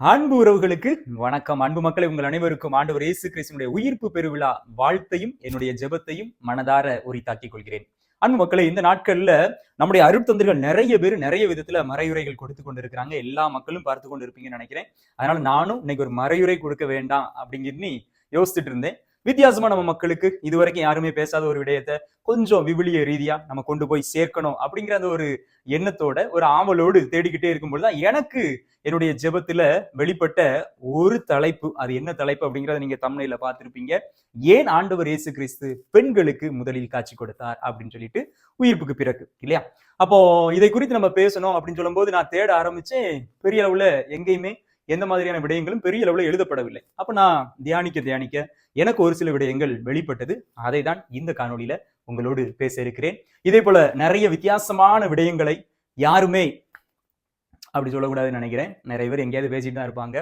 அன்பு உறவுகளுக்கு வணக்கம். அன்பு மக்களை உங்கள் அனைவருக்கும் ஆண்டவர் இயேசு கிறிஸ்தனுடைய உயிர்ப்பு பெருவிழா வாழ்த்தையும் என்னுடைய ஜெபத்தையும் மனதார உரித்தாக்கிக் கொள்கிறேன். அன்பு மக்களை இந்த நாட்கள்ல நம்முடைய அருட்தந்தர்கள் நிறைய பேர் நிறைய விதத்துல மறையுரைகள் கொடுத்து கொண்டிருக்கிறாங்க. எல்லா மக்களும் பார்த்து கொண்டு இருப்பீங்கன்னு நினைக்கிறேன். அதனால நானும் இன்னைக்கு ஒரு மறையுரை கொடுக்க வேண்டாம் அப்படிங்கிறது யோசிச்சுட்டு இருந்தேன். வித்தியாசமா நம்ம மக்களுக்கு இதுவரைக்கும் யாருமே பேசாத ஒரு விடயத்தை கொஞ்சம் விவிலிய ரீதியா நம்ம கொண்டு போய் சேர்க்கணும் அப்படிங்கிற அந்த ஒரு எண்ணத்தோட ஒரு ஆவலோடு தேடிக்கிட்டே இருக்கும்பொழுது தான் எனக்கு என்னுடைய ஜெபத்துல வெளிப்பட்ட ஒரு தலைப்பு அது என்ன தலைப்பு அப்படிங்கறத நீங்க தமிழ்ல பார்த்திருப்பீங்க. ஏன் ஆண்டவர் இயேசு கிறிஸ்து பெண்களுக்கு முதலில் காட்சி கொடுத்தார் அப்படின்னு சொல்லிட்டு உயிர்ப்புக்கு பிறகு இல்லையா? அப்போ இதை குறித்து நம்ம பேசணும் அப்படின்னு சொல்லும்போது நான் தேட ஆரம்பிச்சேன். பெரிய அளவுல எங்கேயுமே எந்த மாதிரியான விடயங்களும் பெரிய அளவுல எழுதப்படவில்லை. அப்போ நான் தியானிக்க தியானிக்க எனக்கு ஒரு சில விடயங்கள் வெளிப்பட்டது. அதை தான் இந்த காணொளியில உங்களோடு பேச இருக்கிறேன். இதே போல நிறைய வித்தியாசமான விடயங்களை யாருமே அப்படி சொல்லக்கூடாதுன்னு நினைக்கிறேன். நிறைய பேர் எங்கேயாவது பேசிட்டு தான் இருப்பாங்க.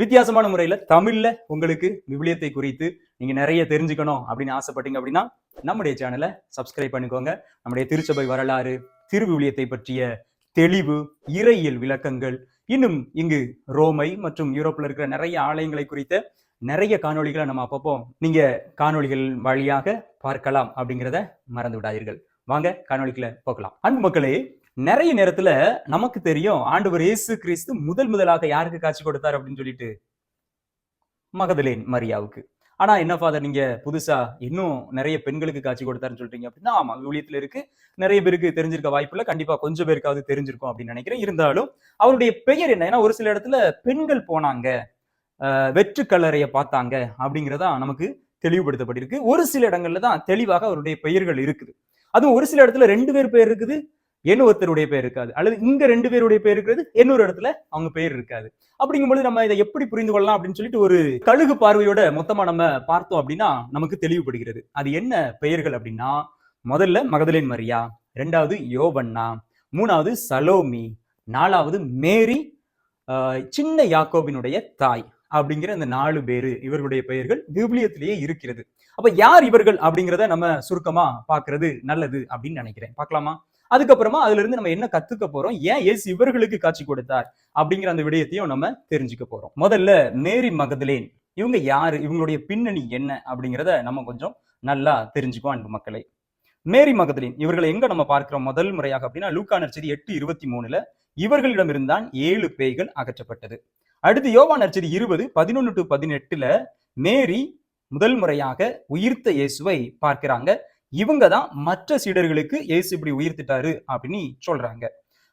வித்தியாசமான முறையில தமிழ்ல உங்களுக்கு விவிலியத்தை குறித்து நீங்க நிறைய தெரிஞ்சுக்கணும் அப்படின்னு ஆசைப்பட்டீங்க அப்படின்னா நம்முடைய சேனலை சப்ஸ்கிரைப் பண்ணிக்கோங்க. நம்முடைய திருச்சபை வரலாறு திருவிவிலியத்தை பற்றிய தெளிவு இறையியல் விளக்கங்கள் இன்னும் இங்கு ரோமை மற்றும் யூரோப்ல இருக்கிற நிறைய ஆலயங்களை குறித்த நிறைய காணொளிகளை நம்ம அப்பப்போ நீங்க காணொளிகள் வழியாக பார்க்கலாம் அப்படிங்கிறத மறந்து விடாதீர்கள். வாங்க காணொளிக்குள்ள போகலாம். அன்பு மக்களே நிறைய நேரத்துல நமக்கு தெரியும் ஆண்டவர் இயேசு கிறிஸ்து முதல் முதலாக யாருக்கு காட்சி கொடுத்தார் அப்படின்னு சொல்லிட்டு? மகதலேன் மரியாவுக்கு. ஆனா என்ன ஃபாதர் நீங்க புதுசா இன்னும் நிறைய பெண்களுக்கு காட்சி கொடுத்தாருன்னு சொல்றீங்க அப்படின்னா ஆமா ஊழியத்துல இருக்கு. நிறைய பேருக்கு தெரிஞ்சிருக்க வாய்ப்பு இல்லை. கண்டிப்பா கொஞ்சம் பேருக்காவது தெரிஞ்சிருக்கும் அப்படின்னு நினைக்கிறேன். இருந்தாலும் அவருடைய பெயர் என்ன? ஏன்னா ஒரு சில இடத்துல பெண்கள் போனாங்க வெற்று கல்லறைய பார்த்தாங்க அப்படிங்கிறதா நமக்கு தெளிவுபடுத்தப்பட்டிருக்கு. ஒரு சில இடங்கள்ல தான் தெளிவாக அவருடைய பெயர்கள் இருக்குது. அதுவும் ஒரு சில இடத்துல ரெண்டு பேர் பெயர் இருக்குது. இன்னொருத்தருடைய பெயர் இருக்காது. அல்லது இங்க ரெண்டு பேருடைய பெயர் இருக்கிறது இன்னொரு இடத்துல அவங்க பெயர் இருக்காது. அப்படிங்கும்போது நம்ம இதை எப்படி புரிந்து கொள்ளலாம் அப்படின்னு சொல்லிட்டு ஒரு கழுகு பார்வையோட மொத்தமா நம்ம பார்த்தோம் அப்படின்னா நமக்கு தெளிவுபடுகிறது. அது என்ன பெயர்கள் அப்படின்னா முதல்ல மகதலின் மரியா ரெண்டாவது யோவண்ணா மூணாவது சலோமி நாலாவது மேரி ஆஹ் சின்ன யாக்கோபினுடைய தாய் அப்படிங்கிற அந்த நாலு பேரு இவர்களுடைய பெயர்கள் விவிலியத்திலேயே இருக்கிறது. அப்ப யார் இவர்கள் அப்படிங்கிறத நம்ம சுருக்கமா பாக்குறது நல்லது அப்படின்னு நினைக்கிறேன். பார்க்கலாமா? அதுக்கப்புறமா அதுல இருந்து நம்ம என்ன கத்துக்க போறோம்? ஏன் ஏசு இவர்களுக்கு காட்சி கொடுத்தார்? அப்படிங்கிற அந்த விடயத்தையும் நம்ம தெரிஞ்சுக்க போறோம். முதல்ல மேரி மகதலேன். இவங்க யாரு? இவங்களுடைய பின்னணி என்ன? அப்படிங்கிறத நம்ம கொஞ்சம் நல்லா தெரிஞ்சுக்குவோம் அன்பு மக்களை. மேரி மகதலின். இவர்களை எங்க நம்ம பார்க்கிறோம் முதல் முறையாக அப்படின்னா லூக்கானர் செய்தி எட்டு இருபத்தி மூணுல இவர்களிடமிருந்தான் ஏழு பேய்கள் அகற்றப்பட்டது. அடுத்து யோவா நற்செய்தி இருபது பதினொன்னு டு பதினெட்டுல மேரி முதல் முறையாக உயிர்த்த இயேசுவை பார்க்கிறாங்க. இவங்க தான் மற்ற சீடர்களுக்கு இயேசு இப்படி உயிர்த்திட்டாரு அப்படின்னு சொல்றாங்க.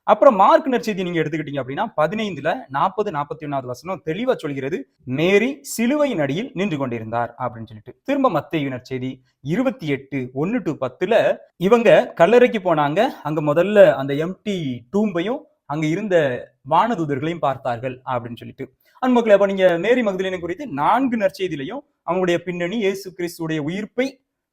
அப்புறம் மார்க் நற்செய்தி நீங்க எடுத்துக்கிட்டீங்க அப்படின்னா பதினைந்துல நாற்பது நாற்பத்தி ஒன்னாவது வசனம் தெளிவா சொல்கிறது மேரி சிலுவையின் அடியில் நின்று கொண்டிருந்தார் அப்படின்னு சொல்லிட்டு. திரும்ப மத்தேயு நற்செய்தி இருபத்தி எட்டு ஒன்னு டு பத்துல இவங்க கல்லறைக்கு போனாங்க. அங்க முதல்ல அந்த எம்டி டூம்பையும் அங்க இருந்த வானதூதர்களையும் பார்த்தார்கள் அப்படின்னு சொல்லிட்டு. அன்புக்களை அப்ப நீங்க மேரி மகதிலினை குறித்து நான்கு நற்செய்தியிலையும் அவங்களுடைய பின்னணி இயேசு கிறிஸ்துடைய உயிர்ப்பை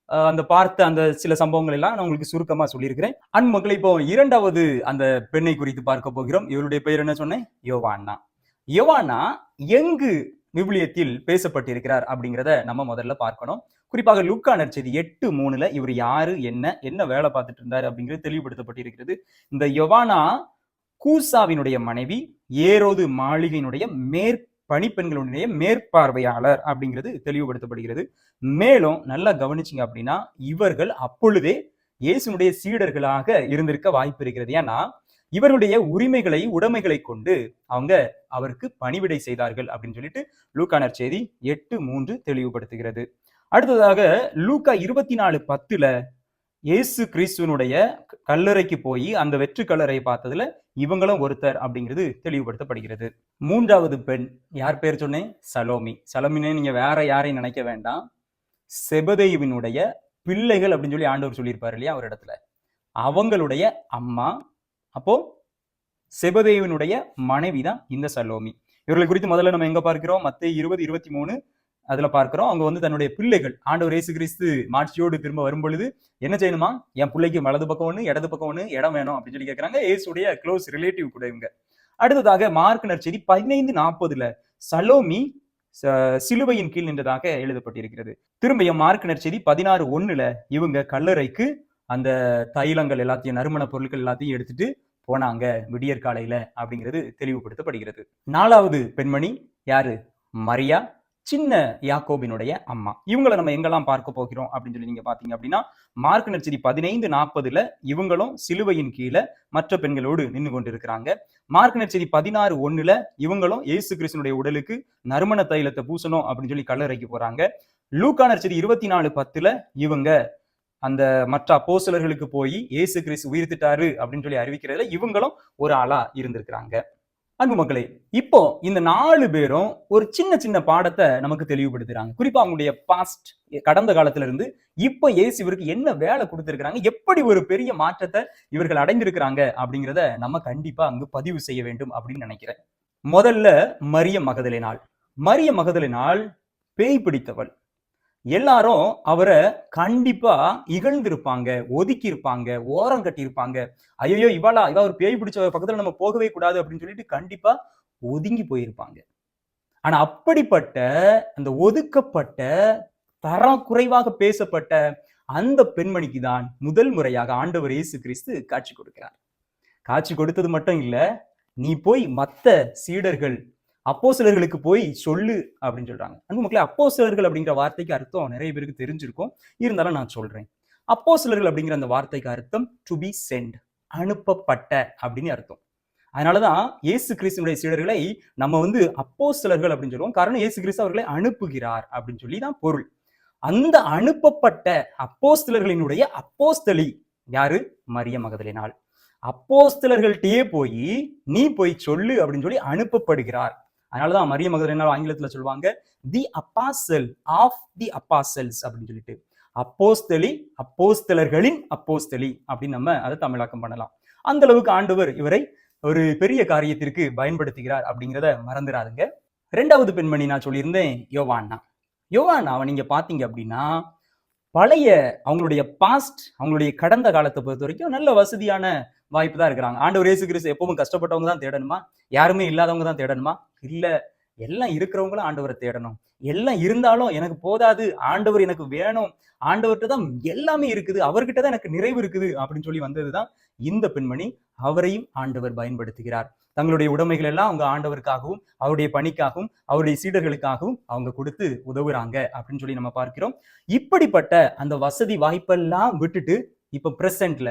அந்த பார்த்த அந்த சில சம்பவங்கள் எல்லாம் நான் உங்களுக்கு சுருக்கமா சொல்லியிருக்கிறேன். அன்புக்களை இப்போ இரண்டாவது அந்த பெண்ணை குறித்து பார்க்க போகிறோம். இவருடைய பெயர் என்ன சொன்னேன்? யோவானா யோவானா எங்கு விவிலியத்தில் பேசப்பட்டிருக்கிறார் அப்படிங்கிறத நம்ம முதல்ல பார்க்கணும். குறிப்பாக லூக்கா நற்செய்தி எட்டு மூணுல இவர் யாரு என்ன என்ன வேலை பார்த்துட்டு இருந்தாரு அப்படிங்கிறது தெளிவுபடுத்தப்பட்டிருக்கிறது. இந்த யொவானா கூசாவினுடைய மனைவி ஏரோது மாளிகையினுடைய மேற் பணிப்பெண்களுடைய மேற்பார்வையாளர் அப்படிங்கிறது தெளிவுபடுத்தப்படுகிறது. மேலும் நல்லா கவனிச்சிங்க அப்படின்னா இவர்கள் அப்பொழுதே இயேசுனுடைய சீடர்களாக இருந்திருக்க வாய்ப்பு இருக்கிறது. ஏன்னா இவருடைய உரிமைகளை உடைமைகளை கொண்டு அவங்க அவருக்கு பணிவிடை செய்தார்கள் அப்படின்னு சொல்லிட்டு லூக்கானர் செய்தி எட்டு மூன்று தெளிவுபடுத்துகிறது. அடுத்ததாக லூக்கா இருபத்தி நாலு பத்துல இயேசு கிறிஸ்துவனுடைய கல்லறைக்கு போய் அந்த வெற்று கல்லறை பார்த்ததுல இவங்களும் ஒருத்தர் அப்படிங்கிறது தெளிவுபடுத்தப்படுகிறது. மூன்றாவது பெண் யார் பேர் சொன்னேன் சலோமி. சலோமினே நீங்க வேற யாரையும் நினைக்க வேண்டாம். செபதேவினுடைய பிள்ளைகள் அப்படின்னு சொல்லி ஆண்டவர் சொல்லியிருப்பார் இல்லையா ஒரு இடத்துல. அவங்களுடைய அம்மா அப்போ செபதேவினுடைய மனைவி தான் இந்த சலோமி. இவர்களை குறித்து முதல்ல நம்ம எங்க பார்க்கிறோம்? மத்திய இருபது இருபத்தி மூணு அதுல பார்க்கிறோம். அவங்க வந்து தன்னுடைய பிள்ளைகள் ஆண்டவர் இயேசு கிறிஸ்து மாட்சியோடு திரும்ப வரும்பொழுது என்ன செய்யணுமா? என் பிள்ளைக்கு வலது பக்கம் ஒண்ணு இடது பக்கம் ஒண்ணு இடம் வேணும் அப்படின்னு சொல்லி கேட்கறாங்க ஏசுடைய க்ளோஸ் ரிலேட்டிவ் கூட இவங்க. அடுத்ததாக மார்க் நற்செய்தி பதினைந்து நாற்பதுல சலோமி சிலுவையின் கீழ் நின்றதாக எழுதப்பட்டிருக்கிறது. திரும்பியும் மார்க் நற்செய்தி பதினாறு ஒண்ணுல இவங்க கல்லறைக்கு அந்த தைலங்கள் எல்லாத்தையும் நறுமண பொருட்கள் எல்லாத்தையும் எடுத்துட்டு போனாங்க விடியற் காலையில அப்படிங்கிறது தெளிவுபடுத்தப்படுகிறது. நாலாவது பெண்மணி யாரு? மரியா. சின்ன யாக்கோபினுடைய அம்மா. இவங்களை நம்ம எங்கெல்லாம் பார்க்க போகிறோம் அப்படின்னு சொல்லி நீங்க பாத்தீங்க அப்படின்னா மார்க் நட்சதி பதினைந்து நாற்பதுல இவங்களும் சிலுவையின் கீழே மற்ற பெண்களோடு நின்று கொண்டிருக்கிறாங்க. மார்க் நட்சதி பதினாறு ஒண்ணுல இவங்களும் இயேசு கிருஷ்ணனுடைய உடலுக்கு நறுமண தைலத்தை பூசணும் அப்படின்னு சொல்லி கல்லறைக்கு போறாங்க. லூக்கா நட்சதி இருபத்தி நாலு பத்துல இவங்க அந்த மற்ற அப்போசலர்களுக்கு போய் ஏசு கிறிஸ்து உயிர்த்திட்டாரு அப்படின்னு சொல்லி அறிவிக்கிறதுல இவங்களும் ஒரு ஆளா இருந்திருக்கிறாங்க. அன்பு மக்களே இப்போ இந்த நாலு பேரும் ஒரு சின்ன சின்ன பாடத்தை நமக்கு தெளிவுபடுத்துறாங்க. குறிப்பா அவங்களுடைய பாஸ்ட் கடந்த காலத்துல இருந்து இப்போ ஏசி இவருக்கு என்ன வேலை கொடுத்திருக்கிறாங்க எப்படி ஒரு பெரிய மாற்றத்தை இவர்கள் அடைந்திருக்கிறாங்க அப்படிங்கிறத நம்ம கண்டிப்பா அங்கு பதிவு செய்ய வேண்டும் அப்படின்னு நினைக்கிறேன். முதல்ல மரிய மகதலினால். மரிய மகதலினாள் பேய் பிடித்தவள். எல்லாரும் அவரை கண்டிப்பா இகழ்ந்திருப்பாங்க ஒதுக்கி இருப்பாங்க ஓரம் கட்டியிருப்பாங்க. ஐயோ இவளா இவா ஒரு பேய் பிடிச்ச பக்கத்துல நம்ம போகவே கூடாது அப்படின்னு சொல்லிட்டு கண்டிப்பா ஒதுங்கி போயிருப்பாங்க. ஆனா அப்படிப்பட்ட அந்த ஒதுக்கப்பட்ட தரம் குறைவாக பேசப்பட்ட அந்த பெண்மணிக்கு தான் முதல் முறையாக ஆண்டவர் இயேசு கிறிஸ்து காட்சி கொடுக்கிறார். காட்சி கொடுத்தது மட்டும் இல்ல நீ போய் மத்த சீடர்கள் அப்போ சிலர்களுக்கு போய் சொல்லு அப்படின்னு சொல்றாங்க. அன்பு மக்களே அப்போ சிலர்கள் அப்படிங்கிற வார்த்தைக்கு அர்த்தம் நிறைய பேருக்கு தெரிஞ்சிருக்கும். இருந்தாலும் நான் சொல்றேன். அப்போ சிலர்கள் அப்படிங்கிற அந்த வார்த்தைக்கு அர்த்தம் டு பி சென்ட் அனுப்பப்பட்ட அப்படின்னு அர்த்தம். அதனாலதான் இயேசு கிறிஸ்துனுடைய சீடர்களை நம்ம வந்து அப்போ சிலர்கள் அப்படின்னு சொல்லுவோம். காரணம் இயேசு கிறிஸ்து அவர்களை அனுப்புகிறார் அப்படின்னு சொல்லி தான் பொருள். அந்த அனுப்பப்பட்ட அப்போஸ்தலர்களினுடைய அப்போஸ்தலி யாரு? மரிய மகதலினால். அப்போஸ்தலர்கள்ட்டயே போய் நீ போய் சொல்லு அப்படின்னு சொல்லி அனுப்பப்படுகிறார். அதனாலதான் மரிய மகதலினால் ஆங்கிலத்துல சொல்லுவாங்க? தி அப்பாசல் ஆஃப் தி அப்பாசல்ஸ் அப்படின்னு சொல்லிட்டு. அப்போஸ்தலி அப்போஸ்தலர்களின் அப்போஸ்தலி அப்படின்னு நம்ம அதை தமிழாக்கம் பண்ணலாம். அந்த அளவுக்கு ஆண்டவர் இவரை ஒரு பெரிய காரியத்திற்கு பயன்படுத்துகிறார் அப்படிங்கிறத மறந்துடாதுங்க ரெண்டாவது பெண்மணி நான் சொல்லியிருந்தேன் யோவானா யோவானாவை நீங்க பாத்தீங்க அப்படின்னா பழைய அவங்களுடைய பாஸ்ட் அவங்களுடைய கடந்த காலத்தை பொறுத்த வரைக்கும் நல்ல வசதியான வாய்ப்பு தான் இருக்கிறாங்க. ஆண்டவர் இயேசு கிறிஸ்து எப்பவும் கஷ்டப்பட்டவங்க தான் தேடணுமா? யாருமே இல்லாதவங்க தான் தேடணுமா? இல்லை எல்லாம் இருக்கிறவங்களும் ஆண்டவரை தேடணும். எல்லாம் இருந்தாலும் எனக்கு போதாது ஆண்டவர் எனக்கு வேணும் ஆண்டவர்கிட்ட தான் எல்லாமே இருக்குது அவர்கிட்ட தான் எனக்கு நிறைவு இருக்குது அப்படின்னு சொல்லி வந்ததுதான் இந்த பெண்மணி அவரையும் ஆண்டவர் பயன்படுத்துகிறார். தங்களுடைய உடைமைகள் எல்லாம் அவங்க ஆண்டவருக்காகவும் அவருடைய பணிக்காகவும் அவருடைய சீடர்களுக்காகவும் அவங்க கொடுத்து உதவுறாங்க அப்படின்னு சொல்லி நம்ம பார்க்கிறோம். இப்படிப்பட்ட அந்த வசதி வாய்ப்பெல்லாம் விட்டுட்டு இப்ப பிரசன்ட்ல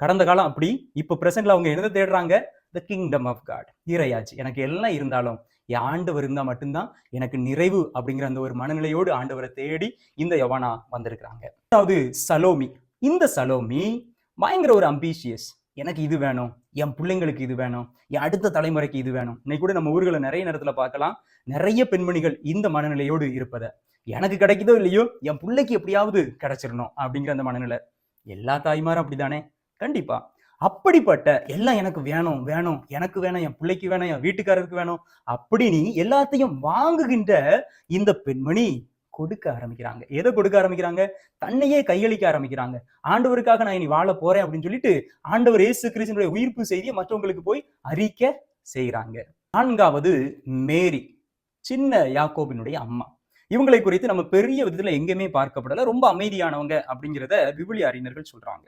கடந்த காலம் அப்படி இப்ப பிரசன்ட்ல அவங்க என்ன தேடுறாங்க? த கிங்டம் ஆஃப் காட் இறையாச்சு எனக்கு எல்லாம் இருந்தாலும் என் ஆண்டவர் இருந்தால் மட்டும்தான் எனக்கு நிறைவு அப்படிங்கிற அந்த ஒரு மனநிலையோடு ஆண்டவரை தேடி இந்த யவானா வந்திருக்கிறாங்க. அதாவது சலோமி. இந்த சலோமி பயங்கர ஒரு அம்பிஷியஸ் எனக்கு இது வேணும் என் பிள்ளைங்களுக்கு இது வேணும் என் அடுத்த தலைமுறைக்கு இது வேணும். இன்னைக்கு கூட நம்ம ஊர்களை நிறைய நேரத்தில் பார்க்கலாம். நிறைய பெண்மணிகள் இந்த மனநிலையோடு இருப்பதை. எனக்கு கிடைக்குதோ இல்லையோ என் பிள்ளைக்கு எப்படியாவது கிடைச்சிடணும் அப்படிங்கிற அந்த மனநிலை. எல்லா தாய்மாரும் அப்படிதானே கண்டிப்பா. அப்படிப்பட்ட எல்லாம் எனக்கு வேணும் வேணும் எனக்கு வேணும் என் பிள்ளைக்கு வேணும் என் வீட்டுக்காரருக்கு வேணும் அப்படி நீ எல்லாத்தையும் வாங்குகின்ற இந்த பெண்மணி கொடுக்க ஆரம்பிக்கிறாங்க. எதை கொடுக்க ஆரம்பிக்கிறாங்க? தன்னையே கையளிக்க ஆரம்பிக்கிறாங்க. ஆண்டவருக்காக நான் இனி வாழ போறேன் அப்படின்னு சொல்லிட்டு ஆண்டவர் இயேசு கிருஷ்ணனுடைய உயிர்ப்பு செய்தியை மற்றவங்களுக்கு போய் அறிக்க செய்கிறாங்க நான்காவது மேரி சின்ன யாக்கோபினுடைய அம்மா. இவங்களை குறித்து நம்ம பெரிய விதத்துல எங்கேயுமே பார்க்கப்படல. ரொம்ப அமைதியானவங்க அப்படிங்கிறத விவிலி அறிஞர்கள் சொல்றாங்க.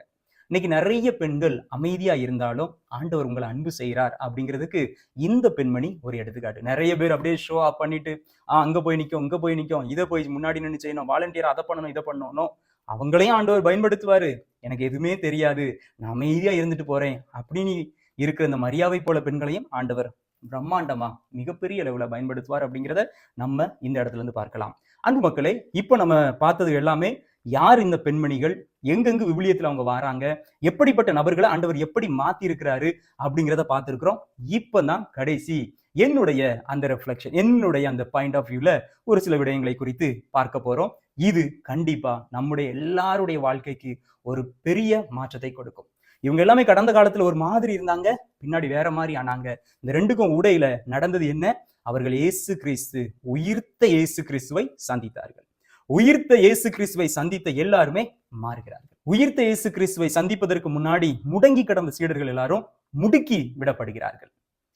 இன்னைக்கு நிறைய பெண்கள் அமைதியா இருந்தாலும் ஆண்டவர் உங்களை அன்பு செய்கிறார் அப்படிங்கிறதுக்கு இந்த பெண்மணி ஒரு எடுத்துக்காட்டு. நிறைய பேர் அப்படியே ஷோ ஆஃப் பண்ணிட்டு ஆ அங்க போய் நிற்கும் இங்க போய் நிற்கும் இதை போய் முன்னாடி நின்று செய்யணும் வாலண்டியர் அதை பண்ணணும் இதை பண்ணணும். அவங்களையும் ஆண்டவர் பயன்படுத்துவாரு. எனக்கு எதுவுமே தெரியாது. நான் அமைதியா இருந்துட்டு போறேன் அப்படின்னு இருக்கிற இந்த மரியாதை போல பெண்களையும் ஆண்டவர் பிரம்மாண்டமா மிகப்பெரிய அளவுல பயன்படுத்துவார் அப்படிங்கிறத நம்ம இந்த இடத்துல இருந்து பார்க்கலாம். அன்பு மக்களே இப்போ நம்ம பார்த்தது எல்லாமே யார் இந்த பெண்மணிகள்? எங்கெங்கு விவிலியத்தில் அவங்க வராங்க? எப்படிப்பட்ட நபர்களை ஆண்டவர் எப்படி மாத்தி இருக்கிறாரு அப்படிங்கிறத இப்போ இப்பதான் கடைசி என்னுடைய அந்த ரெஃப்ளெக்ஷன் என்னுடைய அந்த பாயிண்ட் ஆஃப் வியூவில் ஒரு சில விடயங்களை குறித்து பார்க்க போறோம். இது கண்டிப்பா நம்முடைய எல்லாருடைய வாழ்க்கைக்கு ஒரு பெரிய மாற்றத்தை கொடுக்கும். இவங்க எல்லாமே கடந்த காலத்துல ஒரு மாதிரி இருந்தாங்க பின்னாடி வேற மாதிரி ஆனாங்க. இந்த ரெண்டுக்கும் உடையில நடந்தது என்ன? அவர்கள் இயேசு கிறிஸ்து உயிர்த்த இயேசு கிறிஸ்துவை சந்தித்தார்கள். உயிர்த்த இயேசு கிறிஸ்துவை சந்தித்த எல்லாருமே மாறுகிறார்கள். உயிர்த்த இயேசு கிறிஸ்துவை சந்திப்பதற்கு முன்னாடி முடங்கி கிடந்த சீடர்கள் எல்லாரும் முடுக்கி விடப்படுகிறார்கள்.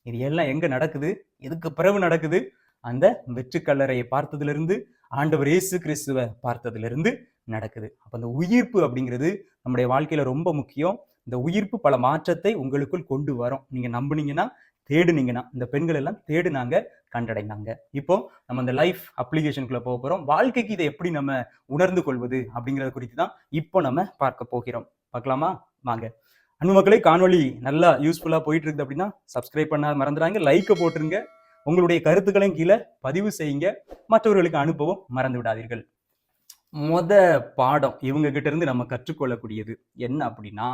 இது எல்லாம் எங்க நடக்குது? எதுக்கு பிறகு நடக்குது? அந்த வெற்றுக்கல்லறையை பார்த்ததிலிருந்து ஆண்டவர் இயேசு கிறிஸ்துவை பார்த்ததிலிருந்து நடக்குது. அப்ப அந்த உயிர்ப்பு அப்படிங்கிறது நம்முடைய வாழ்க்கையில ரொம்ப முக்கியம். இந்த உயிர்ப்பு பல மாற்றத்தை உங்களுக்குள் கொண்டு வரும். நீங்க நம்புனீங்கன்னா தேடுனீங்கன்னா இந்த பெண்கள் எல்லாம் தேடுனாங்க கண்டடைந்தாங்க. இப்போ நம்ம இந்த லைஃப் அப்ளிகேஷனுக்குள்ள போக போறோம். வாழ்க்கைக்கு இதை எப்படி நம்ம உணர்ந்து கொள்வது அப்படிங்கறத குறித்து தான் இப்போ நம்ம பார்க்க போகிறோம். பார்க்கலாமா? வாங்க. அன்பு மக்களே காணொலி நல்லா யூஸ்ஃபுல்லா போயிட்டு இருக்குது அப்படின்னா சப்ஸ்கிரைப் பண்ண மறந்துடாங்க லைக்கை போட்டுருங்க. உங்களுடைய கருத்துக்களையும் கீழே பதிவு செய்யுங்க. மற்றவர்களுக்கு அனுப்பவும் மறந்து விடாதீர்கள். மொத பாடம் இவங்க கிட்ட இருந்து நம்ம கற்றுக்கொள்ளக்கூடியது என்ன அப்படின்னா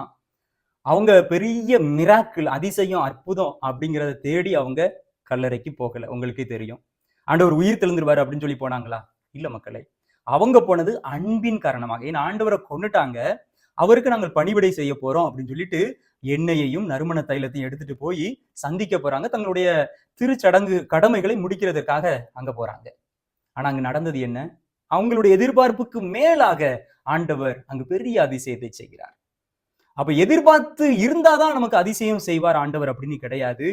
அவங்க பெரிய மிராக்கிள் அதிசயம் அற்புதம் அப்படிங்கிறத தேடி அவங்க கல்லறைக்கு போகல. உங்களுக்கே தெரியும். ஆண்டவர் உயிர் தெளிந்துருவாரு அப்படின்னு சொல்லி போனாங்களா? இல்ல மக்களை. அவங்க போனது அன்பின் காரணமாக. ஏன்னா ஆண்டவரை கொண்டுட்டாங்க அவருக்கு நாங்கள் பணிவிடை செய்ய போறோம் அப்படின்னு சொல்லிட்டு எண்ணெயையும் நறுமண தைலத்தையும் எடுத்துட்டு போய் சந்திக்க போறாங்க. தங்களுடைய திருச்சடங்கு கடமைகளை முடிக்கிறதுக்காக அங்க போறாங்க. ஆனா அங்க நடந்தது என்ன? அவங்களுடைய எதிர்பார்ப்புக்கு மேலாக ஆண்டவர் அங்கு பெரிய அதிசயத்தை செய்கிறார். அப்ப எதிர்பார்த்து இருந்தாதான் நமக்கு அதிசயம் செய்வார் ஆண்டவர் அப்படின்னு கிடையாது.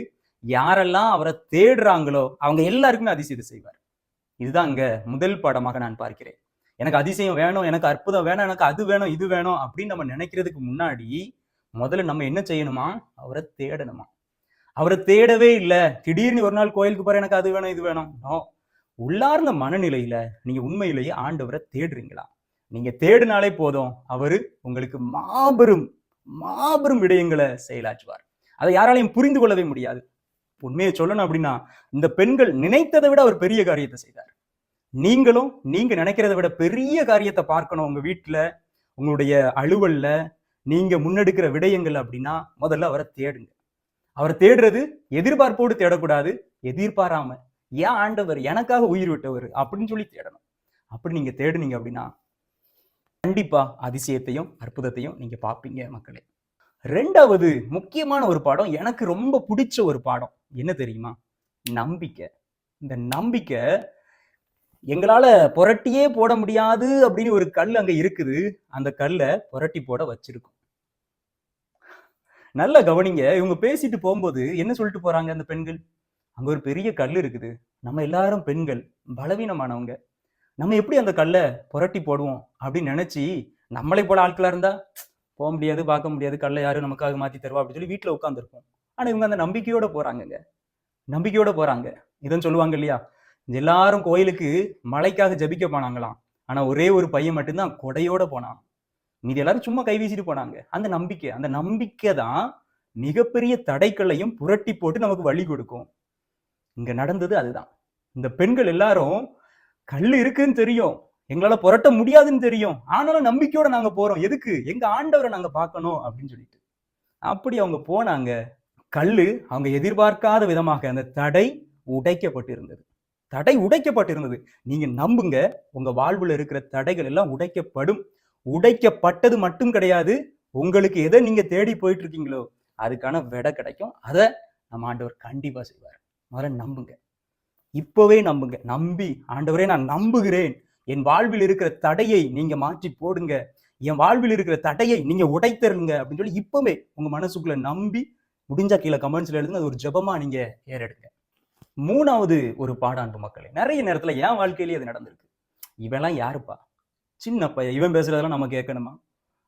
யாரெல்லாம் அவரை தேடுறாங்களோ அவங்க எல்லாருக்குமே அதிசயத்தை செய்வார். இதுதான் அங்க முதல் பாடமாக நான் பார்க்கிறேன். எனக்கு அதிசயம் வேணும் எனக்கு அற்புதம் வேணும் எனக்கு அது வேணும் இது வேணும் அப்படின்னு நம்ம நினைக்கிறதுக்கு முன்னாடி முதல்ல நம்ம என்ன செய்யணுமா? அவரை தேடணுமா? அவரை தேடவே இல்லை. திடீர்னு ஒரு நாள் கோயிலுக்கு போற எனக்கு அது வேணும் இது வேணும். உள்ளார்ந்த மனநிலையில நீங்க உண்மையிலேயே ஆண்டவரை தேடுறீங்களா? நீங்க தேடினாலே போதும் அவரு உங்களுக்கு மாபெரும் மாபெரும் விடயங்களை செயலாற்றுவார். அதை யாராலையும் புரிந்து கொள்ளவே முடியாது. உண்மையை சொல்லணும் அப்படின்னா இந்த பெண்கள் நினைத்ததை விட அவர் பெரிய காரியத்தை செய்தார். நீங்களும் நீங்க நினைக்கிறத விட பெரிய காரியத்தை பார்க்கணும் உங்க வீட்டுல உங்களுடைய அலுவல்ல நீங்க முன்னெடுக்கிற விடயங்கள் அப்படின்னா முதல்ல அவரை தேடுங்க. அவரை தேடுறது எதிர்பார்ப்போடு தேடக்கூடாது எதிர்பாராம ஏன் ஆண்டவர் எனக்காக உயிர் விட்டவர்? அப்படின்னு சொல்லி தேடணும். அப்படி நீங்க தேடுனீங்க அப்படின்னா கண்டிப்பா அதிசயத்தையும் அற்புதத்தையும் நீங்க பார்ப்பீங்க மக்களே. ரெண்டாவது முக்கியமான ஒரு பாடம் எனக்கு ரொம்ப பிடிச்ச ஒரு பாடம். என்ன தெரியுமா? நம்பிக்கை. இந்த நம்பிக்கை எங்களால புரட்டியே போட முடியாது அப்படின்னு ஒரு கல் அங்க இருக்குது. அந்த கல்லை புரட்டி போட வச்சிருக்கும். நல்ல கவனிங்க. இவங்க பேசிட்டு போகும்போது என்ன சொல்லிட்டு போறாங்க அந்த பெண்கள்? அங்க ஒரு பெரிய கல் இருக்குது. நம்ம எல்லாரும் பெண்கள் பலவீனமானவங்க. நம்ம எப்படி அந்த கல்லை புரட்டி போடுவோம் அப்படின்னு நினைச்சு நம்மளை போல ஆட்களா இருந்தா போக முடியாது பார்க்க முடியாது கல்லை யாரும் நமக்காக மாற்றி தருவா அப்படின்னு சொல்லி வீட்டில் உட்காந்துருப்போம் ஆனால் இவங்க அந்த நம்பிக்கையோட போகிறாங்கங்க நம்பிக்கையோட போறாங்க. இதன் சொல்லுவாங்க இல்லையா? எல்லாரும் கோயிலுக்கு மழைக்காக ஜபிக்க போனாங்களாம். ஆனா ஒரே ஒரு பையன் மட்டும்தான் கொடையோட போனான். மீதி எல்லாரும் சும்மா கை வீசிட்டு போனாங்க. அந்த நம்பிக்கை அந்த நம்பிக்கை தான் மிகப்பெரிய தடைக்கல்லையும் புரட்டி போட்டு நமக்கு வழி கொடுக்கும். இங்க நடந்தது அதுதான். இந்த பெண்கள் எல்லாரும் கல் இருக்குன்னு தெரியும். எங்களால புரட்ட முடியாதுன்னு தெரியும். ஆனாலும் நம்பிக்கையோட நாங்க போறோம். எதுக்கு? எங்க ஆண்டவரை நாங்க பார்க்கணும் அப்படின்னு சொல்லிட்டு. அப்படி அவங்க போனாங்க. கல் அவங்க எதிர்பார்க்காத விதமாக அந்த தடை உடைக்கப்பட்டிருந்தது. தடை உடைக்கப்பட்டிருந்தது. நீங்க நம்புங்க. உங்க வாழ்வுல இருக்கிற தடைகள் எல்லாம் உடைக்கப்படும். உடைக்கப்பட்டது மட்டும் கிடையாது. உங்களுக்கு எதை நீங்க தேடி போயிட்டு இருக்கீங்களோ அதுக்கான விடை கிடைக்கும். அதை நம்ம ஆண்டவர் கண்டிப்பா செய்வார். முதல்ல நம்புங்க. இப்போவே நம்புங்க. நம்பி ஆண்டவரே நான் நம்புகிறேன். என் வாழ்வில் இருக்கிற தடையை நீங்க மாற்றி போடுங்க. என் வாழ்வில் இருக்கிற தடையை நீங்க உடைத்தருங்க அப்படின்னு சொல்லி இப்பவே உங்க மனசுக்குள்ள நம்பி முடிஞ்சா கீழே கமெண்ட்ஸ்ல எழுதுங்க. அது ஒரு ஜெபமா நீங்க ஏறெடுங்க. மூணாவது ஒரு பாடாண்டு மக்களே. நிறைய நேரத்துல என் வாழ்க்கையிலேயே அது நடந்திருக்கு. இவெல்லாம் யாருப்பா? சின்ன பையன். இவன் பேசுறதெல்லாம் நம்ம கேட்கணுமா?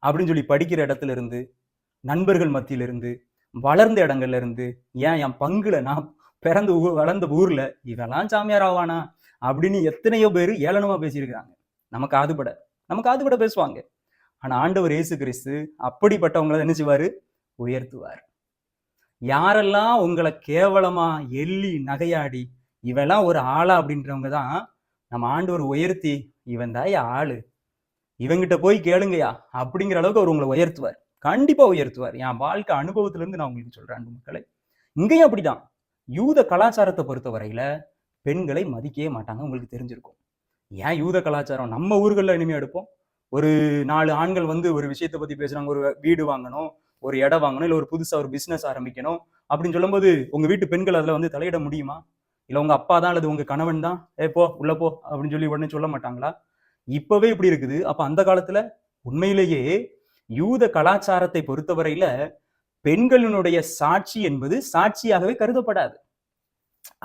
அப்படின்னு சொல்லி படிக்கிற இடத்துல இருந்து நண்பர்கள் மத்தியில இருந்து வளர்ந்த இடங்கள்ல இருந்து ஏன் என் பங்குல நான் பிறந்த ஊ வளர்ந்த ஊர்ல இவெல்லாம் சாமியார் ஆவானா? அப்படின்னு எத்தனையோ பேர் ஏளனமா பேசியிருக்கிறாங்க. நமக்கு ஆதுபட நமக்கு ஆதுபட பேசுவாங்க. ஆனா ஆண்டவர் இயேசு கிறிஸ்து அப்படிப்பட்டவங்களை என்ன செய்வாரு? உயர்த்துவார். யாரெல்லாம் உங்களை கேவலமா எள்ளி நகையாடி இவெல்லாம் ஒரு ஆளா அப்படின்றவங்க தான் நம்ம ஆண்டவர் உயர்த்தி இவன் தாயா ஆளு. இவங்கிட்ட போய் கேளுங்கயா அப்படிங்கிற அளவுக்கு அவர் உங்களை உயர்த்துவார். கண்டிப்பா உயர்த்துவார். என் வாழ்க்கை அனுபவத்துல இருந்து நான் உங்களுக்கு சொல்றேன் அன்பு மக்களை. இங்கேயும் அப்படிதான். யூத கலாச்சாரத்தை பொறுத்தவரையில் பெண்களை மதிக்கவே மாட்டாங்க உங்களுக்கு தெரிஞ்சிருக்கும். ஏன் யூத கலாச்சாரம்? நம்ம ஊர்களில் இனிமே எடுப்போம். ஒரு நாலு ஆண்கள் வந்து ஒரு விஷயத்தை பற்றி பேசுகிறாங்க ஒரு வீடு வாங்கணும் ஒரு இடம் வாங்கணும் இல்லை ஒரு புதுசாக ஒரு பிஸ்னஸ் ஆரம்பிக்கணும் அப்படின்னு சொல்லும்போது உங்கள் வீட்டு பெண்கள் அதில் வந்து தலையிட முடியுமா? இல்லை உங்கள் அப்பா தான் அல்லது உங்கள் கணவன் தான் ஏ போ உள்ளே போ அப்படின்னு சொல்லி உடனே சொல்ல மாட்டாங்களா? இப்போவே இப்படி இருக்குது. அப்போ அந்த காலத்தில் உண்மையிலேயே யூத கலாச்சாரத்தை பொறுத்தவரையில் பெண்களினுடைய சாட்சி என்பது சாட்சியாகவே கருதப்படாது.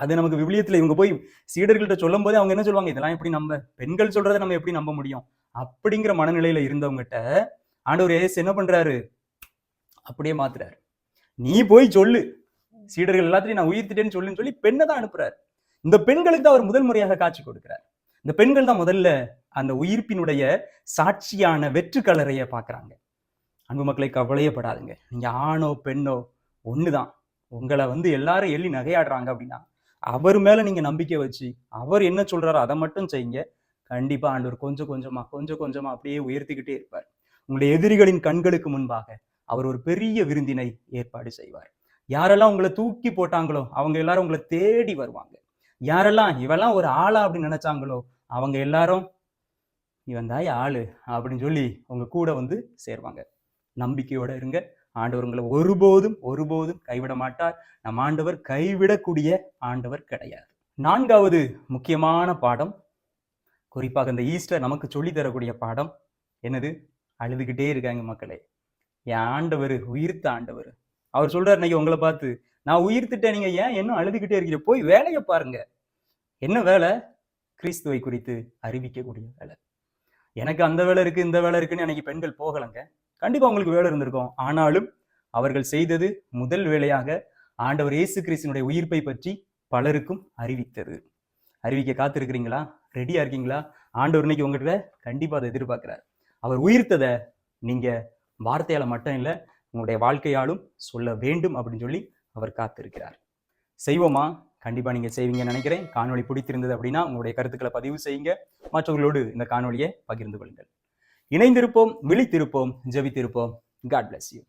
அது நமக்கு விவிலியத்துல இவங்க போய் சீடர்கள்ட்ட சொல்லும் போதே அவங்க என்ன சொல்லுவாங்க? இதெல்லாம் எப்படி நம்ப பெண்கள் சொல்றதை நம்ம எப்படி நம்ப முடியும்? அப்படிங்கிற மனநிலையில இருந்தவங்ககிட்ட ஆண்டவர் ஏசு என்ன பண்றாரு? அப்படியே மாத்துறாரு. நீ போய் சொல்லு. சீடர்கள் எல்லாத்தையும் நான் உயிர்த்திட்டேன்னு சொல்லுன்னு சொல்லி பெண்ணை தான் அனுப்புறாரு. இந்த பெண்களுக்கு தான் அவர் முதல் முறையாக காட்சி கொடுக்கிறார். இந்த பெண்கள் தான் முதல்ல அந்த உயிர்ப்பினுடைய சாட்சியான வெற்று கலரைய பாக்குறாங்க அன்பு மக்களை கவலையப்படாதுங்க. நீங்கள் ஆணோ பெண்ணோ ஒண்ணுதான். உங்களை வந்து எல்லாரும் எள்ளி நகையாடுறாங்க அப்படின்னா அவர் மேலே நீங்க நம்பிக்கை வச்சு அவர் என்ன சொல்கிறாரோ அதை மட்டும் செய்யுங்க. கண்டிப்பாக ஆண்டவர் கொஞ்சம் கொஞ்சமா கொஞ்சம் கொஞ்சமா அப்படியே உயர்த்திக்கிட்டே இருப்பார். உங்களுடைய எதிரிகளின் கண்களுக்கு முன்பாக அவர் ஒரு பெரிய விருந்தினை ஏற்பாடு செய்வார். யாரெல்லாம் உங்களை தூக்கி போட்டாங்களோ அவங்க எல்லாரும் உங்களை தேடி வருவாங்க. யாரெல்லாம் இவெல்லாம் ஒரு ஆளா அப்படின்னு நினைச்சாங்களோ அவங்க எல்லாரும் இவன் தாய் ஆளு அப்படின்னு சொல்லி உங்க கூட வந்து சேருவாங்க. நம்பிக்கையோட இருங்க. ஆண்டவர் உங்களை ஒருபோதும் ஒருபோதும் கைவிட மாட்டார். நம் ஆண்டவர் கைவிடக்கூடிய ஆண்டவர் கிடையாது. நான்காவது முக்கியமான பாடம். குறிப்பாக இந்த ஈஸ்டர் நமக்கு சொல்லித்தரக்கூடிய பாடம். என்னது? அழுதுகிட்டே இருக்காங்க மக்களே. என் ஆண்டவர் உயிர்த்த ஆண்டவர். அவர் சொல்றாரு இன்னைக்கு உங்களை பார்த்து நான் உயிர்த்துட்டேன். நீங்க ஏன் இன்னும் அழுதுகிட்டே இருக்கீங்க? போய் வேலையை பாருங்க. என்ன வேலை? கிறிஸ்துவை குறித்து அறிவிக்கக்கூடிய வேலை. எனக்கு அந்த வேலை இருக்கு இந்த வேலை இருக்குன்னு அன்னைக்கு பெண்கள் போகலைங்க. கண்டிப்பா உங்களுக்கு வேலை இருந்திருக்கும். ஆனாலும் அவர்கள் செய்தது முதல் வேலையாக ஆண்டவர் இயேசு கிறிஸ்துனுடைய உயிர்ப்பை பற்றி பலருக்கும் அறிவித்தது. அறிவிக்க காத்திருக்கிறீங்களா? ரெடியா இருக்கீங்களா? ஆண்டவர் இன்னைக்கு உங்ககிட்ட கண்டிப்பா அதை எதிர்பார்க்கிறார். அவர் உயிர்த்ததை நீங்க வார்த்தையால மட்டும் இல்லை உங்களுடைய வாழ்க்கையாலும் சொல்ல வேண்டும் அப்படின்னு சொல்லி அவர் காத்திருக்கிறார். செய்வோமா? கண்டிப்பா நீங்க செய்வீங்கன்னு நினைக்கிறேன். காணொலி பிடித்திருந்தது அப்படின்னா உங்களுடைய கருத்துக்களை பதிவு செய்யுங்க. மற்றவர்களோடு இந்த காணொலியை பகிர்ந்து கொள்ளுங்கள். இணைந்திருப்போம் விழித்திருப்போம் ஜெபித்திருப்போம். God bless you